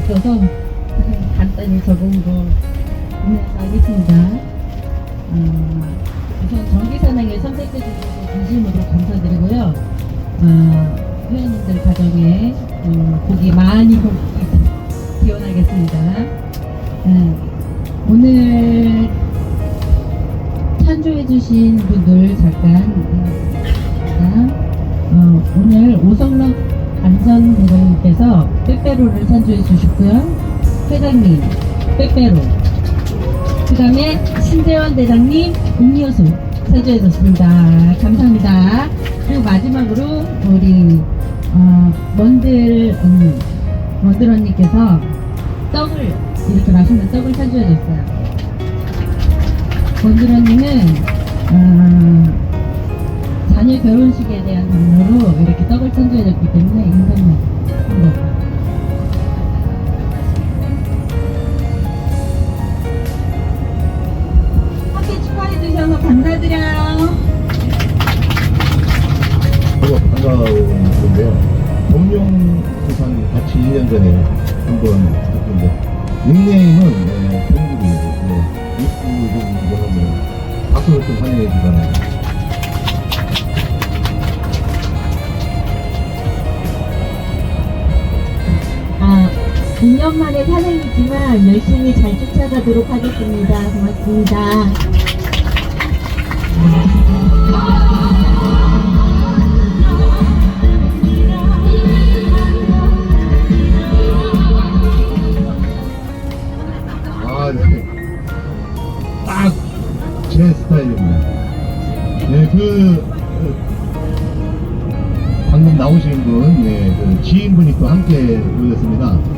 있어서 간단히 적은 찬조해 주셨고요. 회장님 빼빼로. 그 다음에 신재원 대장님 음료수 찬조해 줬습니다. 감사합니다. 그리고 마지막으로 우리 어, 먼들 언니, 먼들 언니께서 떡을 이렇게 맛있는 떡을 찬조해 줬어요. 먼들 언니는 어, 자녀 결혼식에 대한 담로로 이렇게 떡을 찬조해줬기 때문에 인상만 한 거. 함 축하해주셔서 감사드려요. 저도 반가운 건데요. 공룡수산 같이 1년 전에 한번 했는데 닉네임은 네, 동국이 네, 뉴스 좀 이거는 박수로 좀 환영해 주기 바랍니다. 아, 2년 만에 탄핵이지만 열심히 잘 쫓아가도록 하겠습니다. 고맙습니다. 아, 네. 딱제 스타일입니다. 네, 그, 그 방금 나오신 분, 네, 그 지인분이 또 함께 오셨습니다.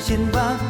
당신밖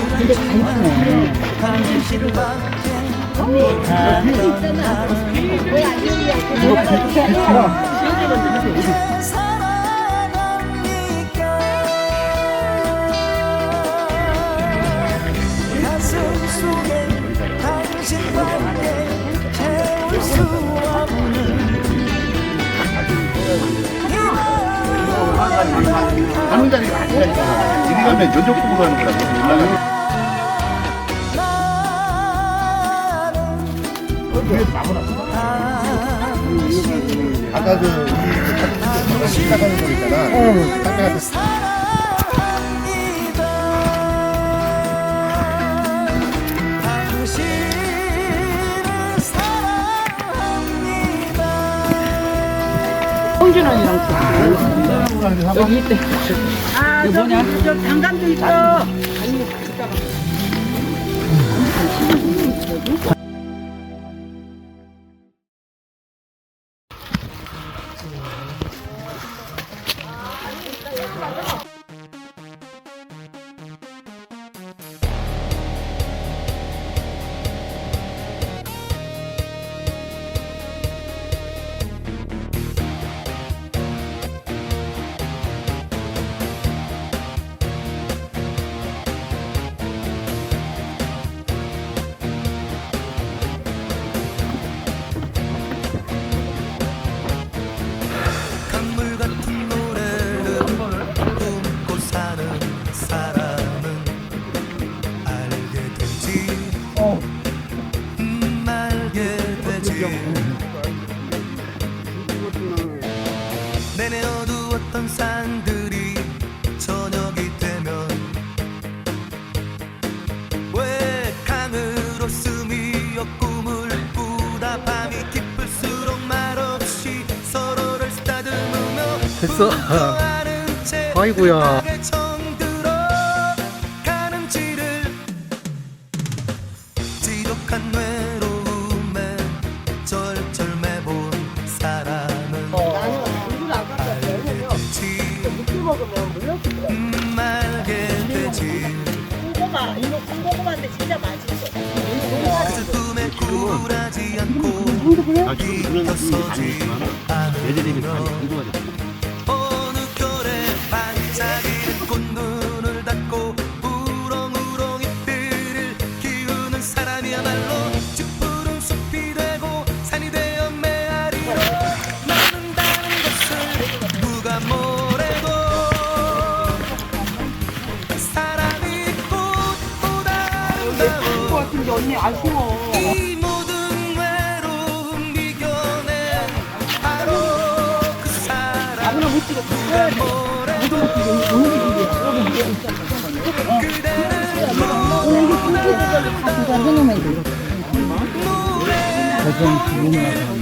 가슴 속에 당신밖에 채울 수 없는 하는 자리가. 이리 가면 보고 가는 거라고. 아까 그 시작하는 거 있잖아. 딱 내가 여기 있대. 이거 뭐냐? 강물 사람은 알게 되지 고구마 슬픔에 굴하지 않고 일어서지 않으면 어느 이 모든 외로움 이겨낸 바로 그 사람 누가 뭐래도 그대는 노래 웃고 사는 바로 그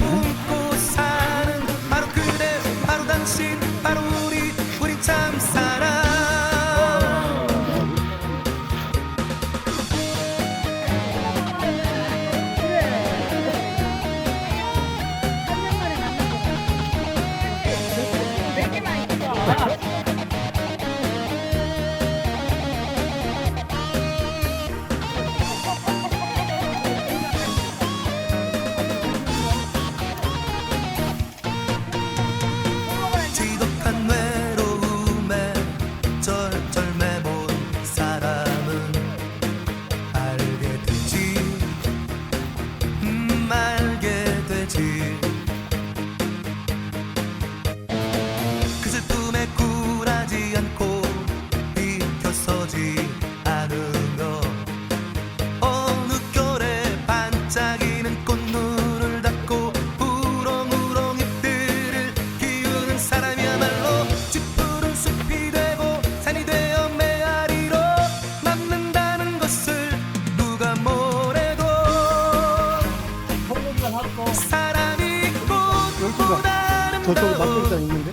저쪽 더 막걸리가 있는데?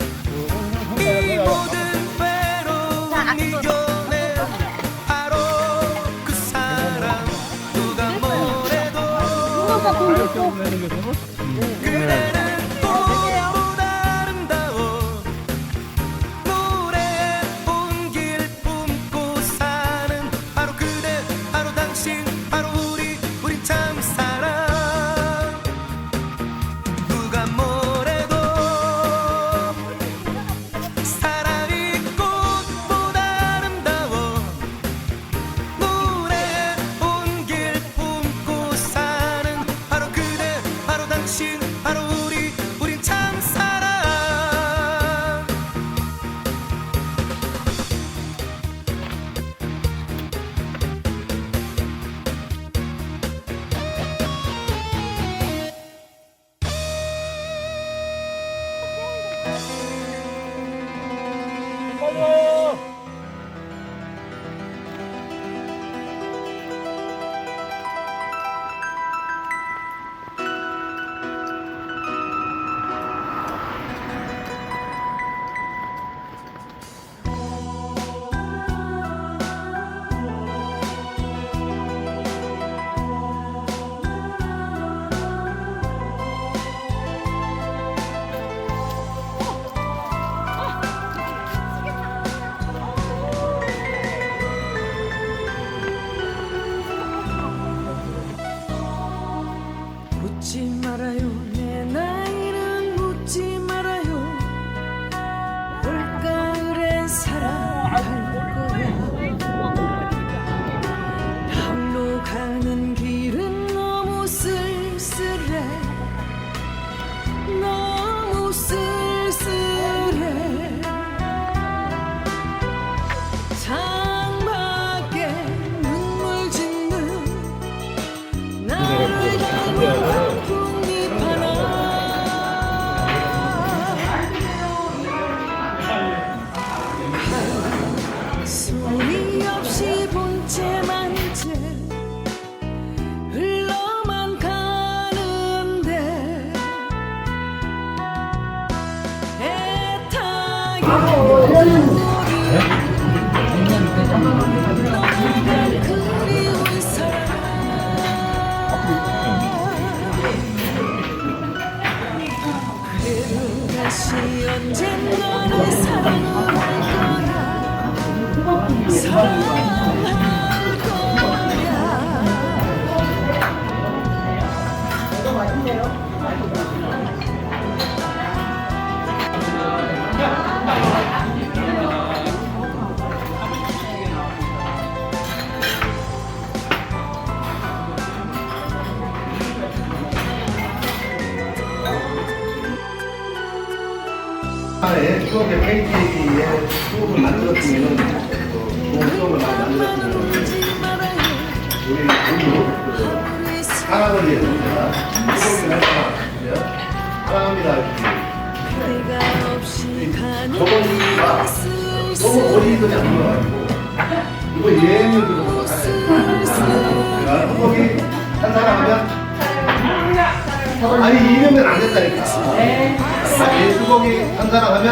이 모든 외로움 이겨내 바로 그 사람 누가 뭐래도 추억의 페인팅의 수업을 만들었으면 좋은 수업을 많이 만들었으면 우리 모두 그 사랑을 위해서 제가 수업을 할 사람 사랑합니다 내가 가는 저번 이가 너무 어린이들이 안 들어가지고 이거 들어서 제가 수업이 한 사람 하면 아니 이러면 안 된다니까. 아니 수복이 한 사람 하면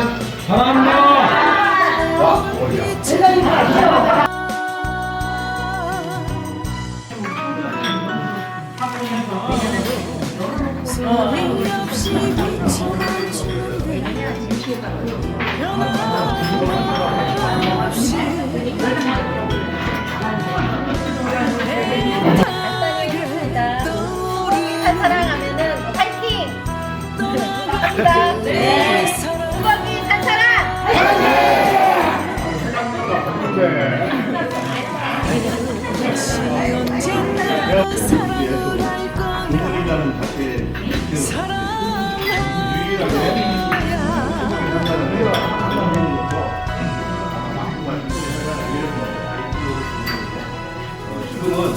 지금은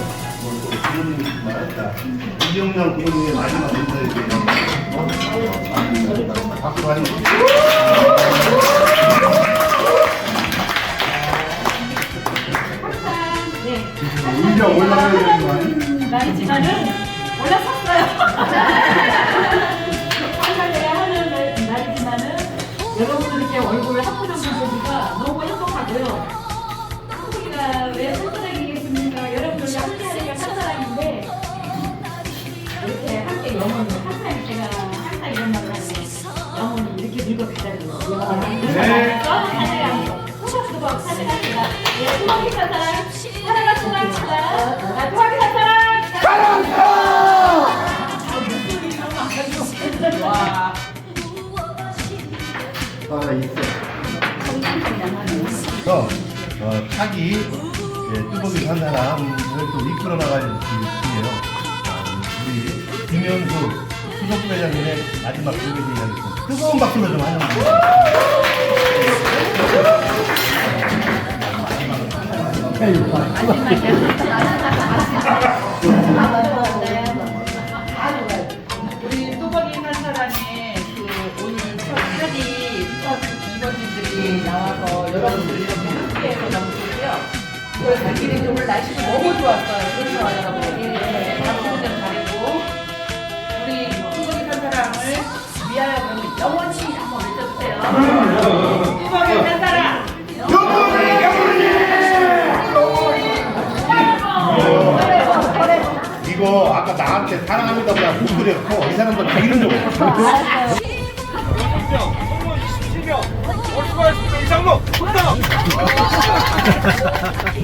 이경렬 부모님의 마지막 인사에 대한 어? 박수 많이 항상 올라가는 날이지만은 올라섰어요. 항상 내가 하는 날이지만은 여러분들께 얼굴을 한 번. 네. 수박수박 사랑합니다. 예, 산 사람, 사랑한 수박입니다. 아, 수박이 산 사람. 하나 있어. 그래서 어, 차기 예, 뚜벅이 산 사람을 또 이끌어 나갈 분이에요. 아, 우리 김현수 수석 회장님의 마지막 공개를 하겠습니다. 뜨거운 박수로 좀 환영합니다. 우리 뚜벅이 한 사람이 그 오늘 첫 차기 첫 이번님들이 나와서 여러분들 이렇게 함께해서 너무 좋고요. 그걸 달기는 오늘 날씨도 너무 좋았어요. 그래서 여러분 이. 이거 아까 나한테 사랑합니다 보다 못 그렸고 이 사람들 다 이런 적 없어.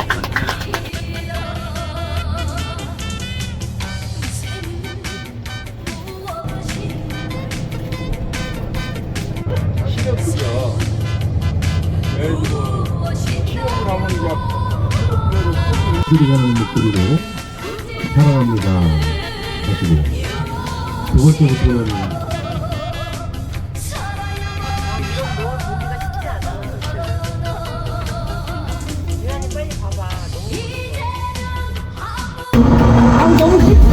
뒤로 가는 목소리로 사랑합니다. 하시고 두 번째부터는 아 너무 쉽